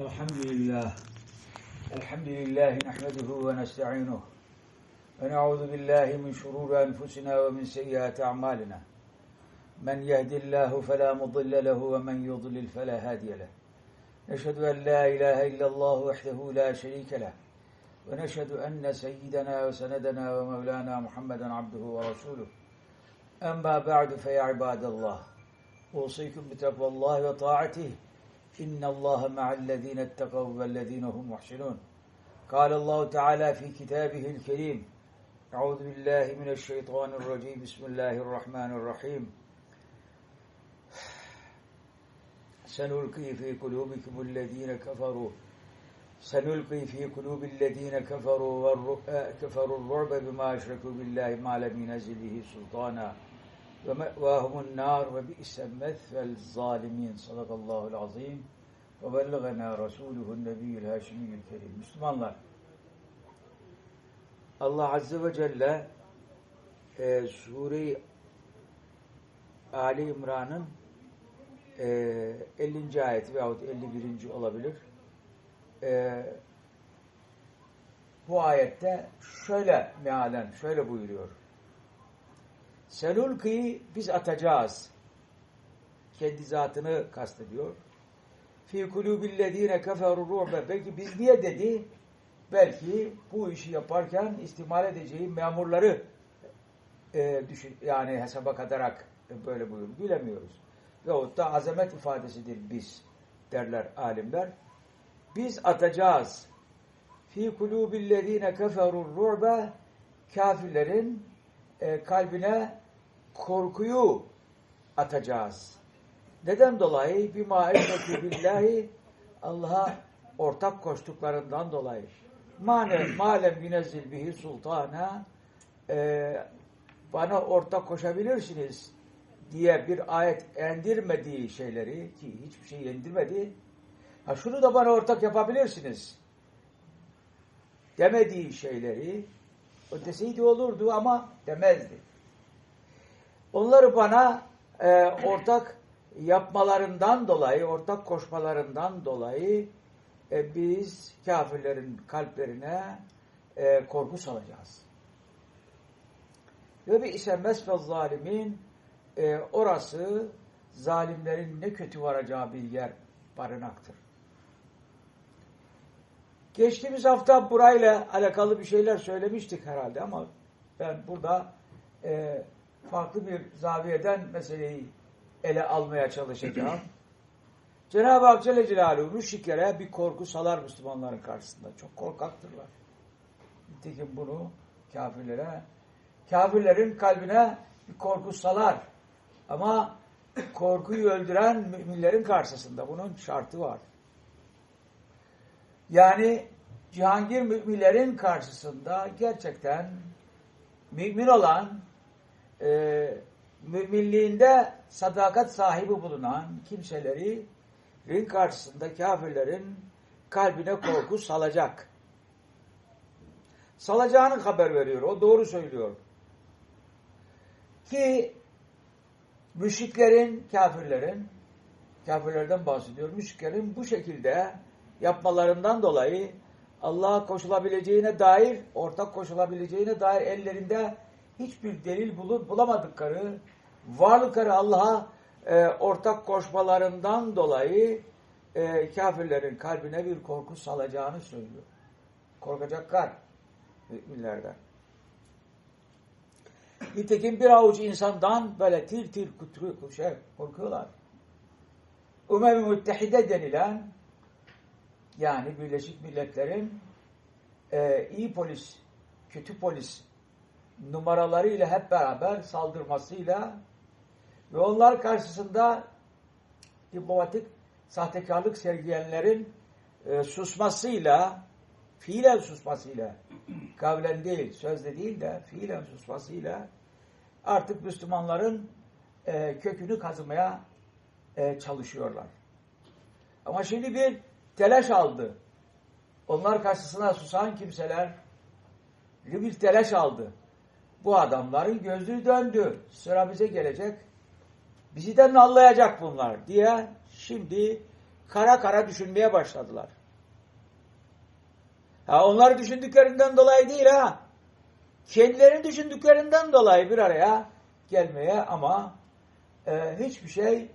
الحمد لله. الحمد لله نحمده ونستعينه ونعوذ بالله من شرور أنفسنا ومن سيئات أعمالنا. من يهد الله فلا مضل له ومن يضلل فلا هادي له. نشهد أن لا إله إلا الله وحده لا شريك له. ونشهد أن سيدنا وسندنا ومولانا محمدا عبده ورسوله. أما بعد فيا عباد الله أوصيكم بتقوى الله وطاعته إن الله مع الذين اتقوا والذين هم محسنون. قال الله تعالى في كتابه الكريم أعوذ بالله من الشيطان الرجيم بسم الله الرحمن الرحيم. سنلقي في قلوبكم الذين كفروا سنلقي في قلوب الذين كفروا كفروا الرعب بما أشركوا بالله ما لم ينزل به سلطانا. ve me'vahumun nar ve bi'sel mesvel zalimin. Sadakallahu'l azim. Ve bellegena Resuluhun nebiyyül haşimiyyül kerim. Müslümanlar, Allah Azze ve Celle e, Sure-i Ali İmran'ın e, 50. ayeti veyahut 51. olabilir. E, bu ayette şöyle mealen, şöyle buyuruyor. Selulki biz atacağız. Kendi zatını kastediyor. Fi kulubillezine keferu ru'be. Belki biz niye dedi? Belki bu işi yaparken istimal edeceği memurları e, düşün, yani hesaba katarak böyle buyur. Bilemiyoruz. Veyahut da azamet ifadesidir biz derler alimler. Biz atacağız. Fi kulubillezine keferu ru'be kafirlerin e, kalbine korkuyu atacağız. Neden dolayı? Bir ma'rifeti billahi Allah'a ortak koştuklarından dolayı. Mane, malem yünezzil bihi sultana e, bana ortak koşabilirsiniz diye bir ayet endirmediği şeyleri ki hiçbir şey endirmedi. Ha şunu da bana ortak yapabilirsiniz demediği şeyleri o deseydi olurdu ama demezdi. Onları bana e, ortak yapmalarından dolayı, ortak koşmalarından dolayı e, biz kafirlerin kalplerine e, korku salacağız. Ve bir ise mesfe zalimin e, orası zalimlerin ne kötü varacağı bir yer barınaktır. Geçtiğimiz hafta burayla alakalı bir şeyler söylemiştik herhalde ama ben burada e, farklı bir zaviyeden meseleyi ele almaya çalışacağım. Cenab-ı Hak Celle Celaluhu müşriklere bir korku salar Müslümanların karşısında. Çok korkaktırlar. Nitekim bunu kafirlere, kafirlerin kalbine bir korku salar. Ama korkuyu öldüren müminlerin karşısında bunun şartı var. Yani Cihangir müminlerin karşısında gerçekten mümin olan, e, müminliğinde sadakat sahibi bulunan kimseleri rin karşısında kafirlerin kalbine korku salacak. Salacağını haber veriyor. O doğru söylüyor. Ki müşriklerin, kafirlerin, kafirlerden bahsediyor. Müşriklerin bu şekilde yapmalarından dolayı Allah'a koşulabileceğine dair, ortak koşulabileceğine dair ellerinde hiçbir delil bulup bulamadıkları, varlıkları Allah'a e, ortak koşmalarından dolayı e, kafirlerin kalbine bir korku salacağını söylüyor. Korkacaklar müminlerden. Nitekim bir avuç insandan böyle tir tir kutru, şey, korkuyorlar. Umem-i Müttehide denilen yani Birleşik Milletler'in e, iyi polis, kötü polis numaralarıyla hep beraber saldırmasıyla ve onlar karşısında diplomatik sahtekarlık sergileyenlerin e, susmasıyla, fiilen susmasıyla, kavlen değil, sözde değil de fiilen susmasıyla artık Müslümanların e, kökünü kazımaya e, çalışıyorlar. Ama şimdi bir telaş aldı. Onlar karşısına susan kimseler bir telaş aldı. Bu adamların gözü döndü. Sıra bize gelecek. Bizi de nallayacak bunlar diye şimdi kara kara düşünmeye başladılar. Ha onları düşündüklerinden dolayı değil ha. Kendilerini düşündüklerinden dolayı bir araya gelmeye ama e, hiçbir şey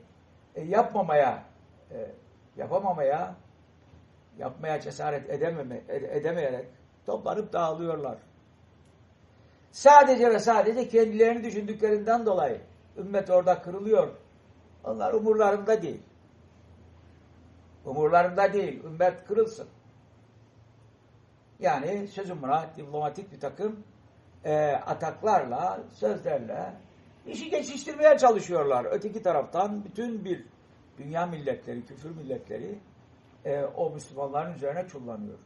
e, yapmamaya, e, yapamamaya, yapmaya cesaret edememe, ed- edemeyerek toplanıp dağılıyorlar. Sadece ve sadece kendilerini düşündüklerinden dolayı ümmet orada kırılıyor. Onlar umurlarında değil. Umurlarında değil. Ümmet kırılsın. Yani sözüm buna diplomatik bir takım e, ataklarla, sözlerle işi geçiştirmeye çalışıyorlar. Öteki taraftan bütün bir dünya milletleri, küfür milletleri e, o Müslümanların üzerine çullanıyor.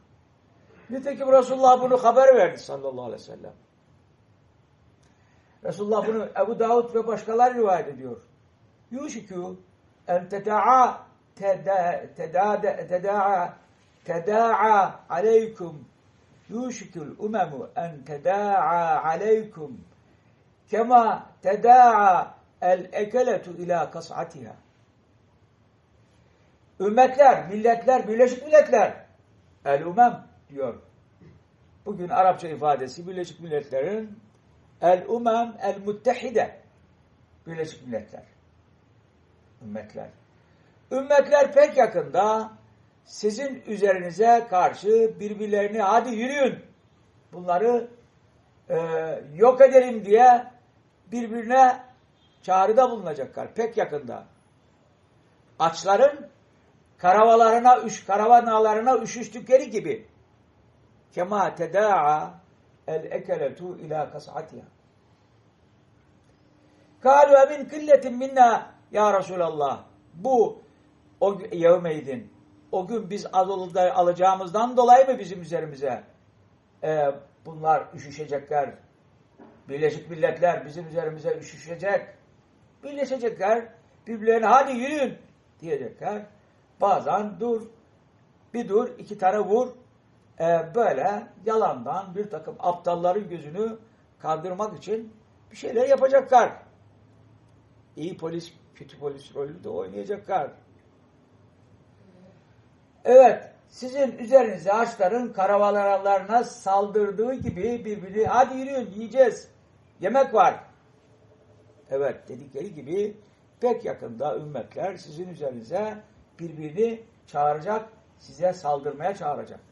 Nitekim Resulullah bunu haber verdi sallallahu aleyhi ve sellem. Resulullah bunu Ebu Davud ve başkaları rivayet ediyor. Yuşikü en teda'a teda'a teda'a aleykum yuşikül umemu en teda'a aleykum kema teda'a el ekeletu ila kas'atiha. Ümmetler, milletler, Birleşik Milletler el umem diyor. Bugün Arapça ifadesi Birleşik Milletler'in el umem el muttehide Birleşik Milletler. Ümmetler. Ümmetler pek yakında sizin üzerinize karşı birbirlerini hadi yürüyün bunları e, yok edelim diye birbirine çağrıda bulunacaklar. Pek yakında. Açların karavalarına, üş, karavanalarına üşüştükleri gibi kema teda'a ekeletu ila kas'atiha. Kalu emin killetin minna ya Resulallah. Bu o yevmeydin. O gün biz az alacağımızdan dolayı mı bizim üzerimize e, bunlar üşüşecekler? Birleşik Milletler bizim üzerimize üşüşecek. Birleşecekler. Birbirlerine hadi yürüyün diyecekler. Bazen dur, bir dur, iki tane vur. E, böyle yalandan bir takım aptalların gözünü kandırmak için bir şeyler yapacaklar. İyi polis, kötü polis rolü de oynayacaklar. Evet, sizin üzerinize açların karavalarlarına saldırdığı gibi birbirini hadi yürüyün yiyeceğiz. Yemek var. Evet dedikleri gibi pek yakında ümmetler sizin üzerinize birbirini çağıracak, size saldırmaya çağıracak.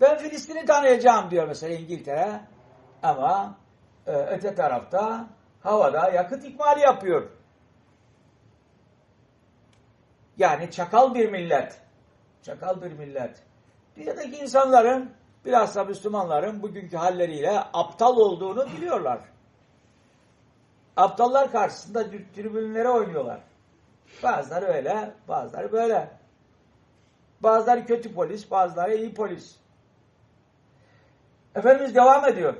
Ben Filistin'i tanıyacağım diyor mesela İngiltere ama e, öte tarafta havada yakıt ikmali yapıyor. Yani çakal bir millet. Çakal bir millet. Dünyadaki insanların, bilhassa Müslümanların bugünkü halleriyle aptal olduğunu biliyorlar. Aptallar karşısında tribünlere oynuyorlar. Bazıları öyle, bazıları böyle. Bazıları kötü polis, bazıları iyi polis. Efendimiz devam ediyor.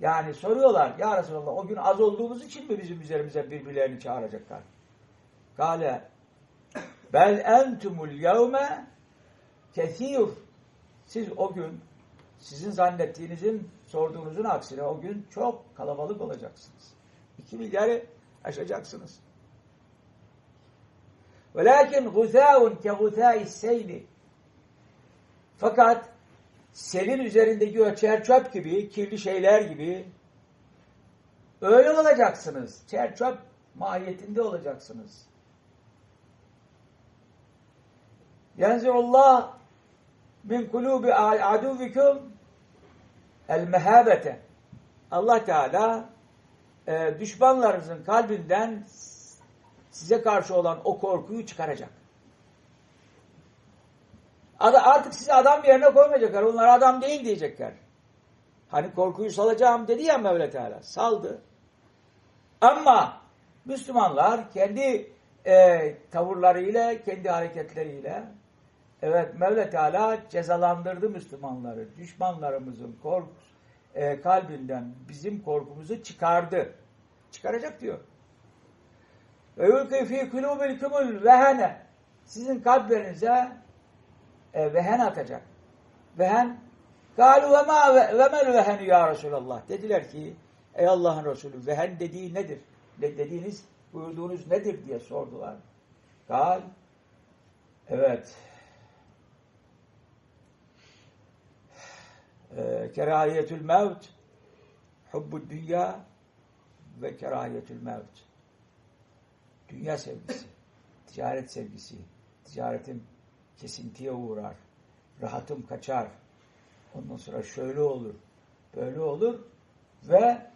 Yani soruyorlar, Ya Resulallah o gün az olduğumuz için mi bizim üzerimize birbirlerini çağıracaklar? Kale Bel entumul yevme kesir. Siz o gün sizin zannettiğinizin, sorduğunuzun aksine o gün çok kalabalık olacaksınız. İki milyarı aşacaksınız. Velakin guzâun ke guzâis seyli. Fakat selin üzerindeki o çerçöp gibi, kirli şeyler gibi öyle olacaksınız. Çerçöp mahiyetinde olacaksınız. Yenzirullah min kulubi aduvikum el mehabete. Allah Teala e, düşmanlarınızın kalbinden size karşı olan o korkuyu çıkaracak. Artık sizi adam yerine koymayacaklar. Onlar adam değil diyecekler. Hani korkuyu salacağım dedi ya Mevla Teala. Saldı. Ama Müslümanlar kendi e, tavırlarıyla, kendi hareketleriyle evet Mevla Teala cezalandırdı Müslümanları. Düşmanlarımızın korku, e, kalbinden bizim korkumuzu çıkardı. Çıkaracak diyor. Ve yulki fî kulûbilkumul vehene sizin kalplerinize e, vehen atacak. Vehen Galu ve ma ve mel vehenu ya Resulallah. Dediler ki ey Allah'ın Resulü vehen dediği nedir? Ne dediğiniz buyurduğunuz nedir diye sordular. Gal, evet, e, kerahiyetül mevt, hubbu dünya ve kerahiyetül mevt. Dünya sevgisi, ticaret sevgisi, ticaretim kesintiye uğrar, rahatım kaçar, ondan sonra şöyle olur, böyle olur ve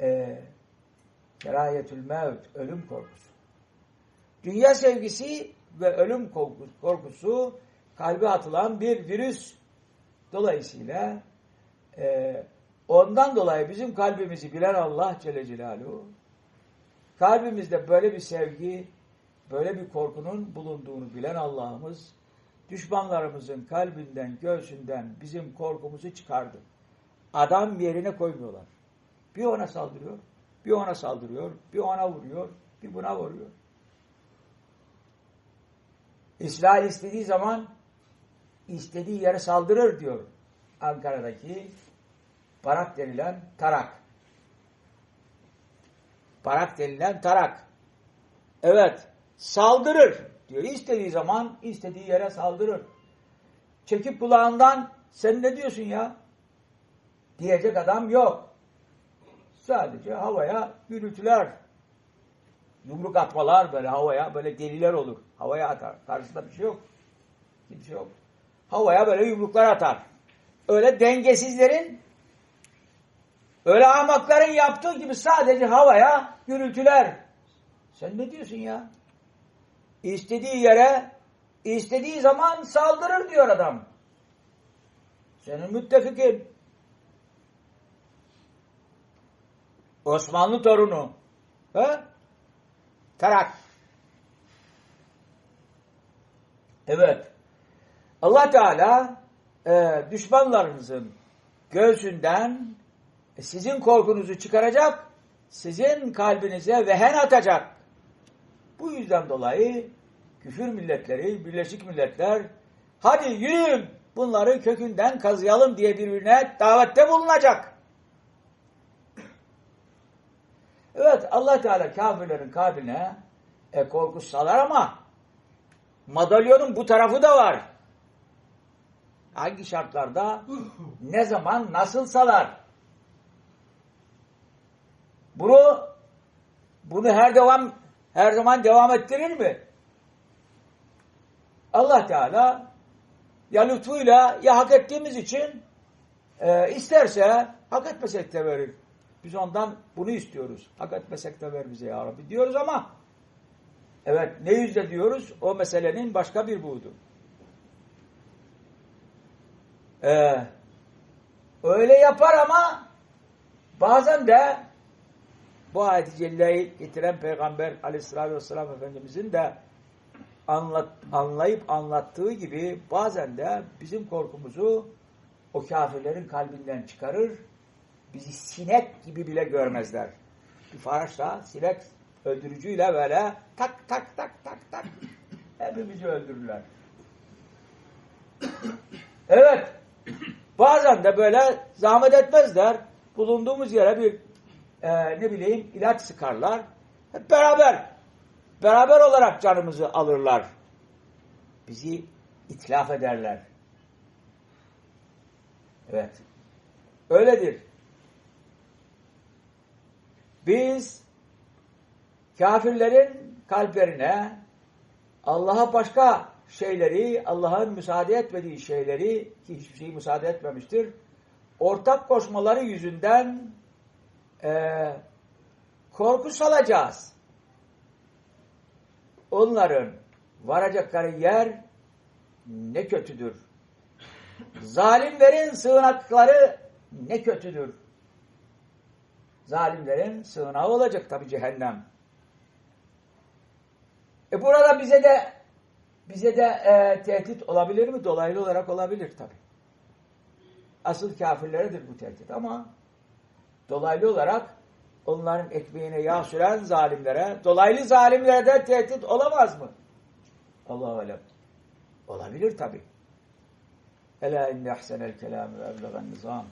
e, kerahiyetül mevt, ölüm korkusu. Dünya sevgisi ve ölüm korkusu kalbe atılan bir virüs. Dolayısıyla e, ondan dolayı bizim kalbimizi bilen Allah Celle Celaluhu kalbimizde böyle bir sevgi, böyle bir korkunun bulunduğunu bilen Allah'ımız düşmanlarımızın kalbinden, göğsünden bizim korkumuzu çıkardı. Adam yerine koymuyorlar. Bir ona saldırıyor, bir ona saldırıyor, bir ona vuruyor, bir buna vuruyor. İsrail istediği zaman istediği yere saldırır diyor Ankara'daki Barak denilen tarak. Barak denilen tarak. Evet, saldırır diyor. İstediği zaman istediği yere saldırır. Çekip kulağından sen ne diyorsun ya? Diyecek adam yok. Sadece havaya gürültüler, yumruk atmalar böyle havaya böyle deliler olur. Havaya atar. Karşısında bir şey yok. Kimse yok. Havaya böyle yumruklar atar. Öyle dengesizlerin öyle ahmakların yaptığı gibi sadece havaya gürültüler. Sen ne diyorsun ya? İstediği yere istediği zaman saldırır diyor adam. Senin müttefikin. Osmanlı torunu. He? Tarak. Evet. Allah Teala e, düşmanlarınızın göğsünden e, sizin korkunuzu çıkaracak, sizin kalbinize vehen atacak. Bu yüzden dolayı küfür milletleri, Birleşik Milletler hadi yürüyün bunları kökünden kazıyalım diye birbirine davette bulunacak. Evet Allah Teala kafirlerin kalbine e, korku salar ama madalyonun bu tarafı da var. Hangi şartlarda, ne zaman, nasıl salar? Bunu bunu her devam her zaman devam ettirir mi? Allah Teala ya lütfuyla ya hak ettiğimiz için e, isterse hak etmesek de verir. Biz ondan bunu istiyoruz. Hak etmesek de ver bize ya Rabbi diyoruz ama evet ne yüzde diyoruz? O meselenin başka bir buğdu. Ee, öyle yapar ama bazen de bu ayet-i celleyi getiren Peygamber aleyhissalatü vesselam Efendimizin de anlat, anlayıp anlattığı gibi bazen de bizim korkumuzu o kafirlerin kalbinden çıkarır, bizi sinek gibi bile görmezler. Bir faraşla sinek öldürücüyle böyle tak tak tak tak tak hepimizi öldürürler. Evet. Bazen de böyle zahmet etmezler. Bulunduğumuz yere bir e, ne bileyim ilaç sıkarlar. Hep beraber beraber olarak canımızı alırlar. Bizi itlaf ederler. Evet. Öyledir. Biz kafirlerin kalplerine Allah'a başka şeyleri, Allah'ın müsaade etmediği şeyleri ki hiçbir şeyi müsaade etmemiştir. Ortak koşmaları yüzünden e, korku salacağız. Onların varacakları yer ne kötüdür. Zalimlerin sığınakları ne kötüdür. Zalimlerin sığınağı olacak tabi cehennem. E burada bize de bize de e, tehdit olabilir mi? Dolaylı olarak olabilir tabi. Asıl kafirleredir bu tehdit ama dolaylı olarak onların ekmeğine yağ süren zalimlere, dolaylı zalimlere de tehdit olamaz mı? Allahu alem. Olabilir tabi. Ela inne ahsenel kelamü ve eblegan nizam.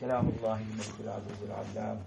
Kelamullahi mekbil azizil allam.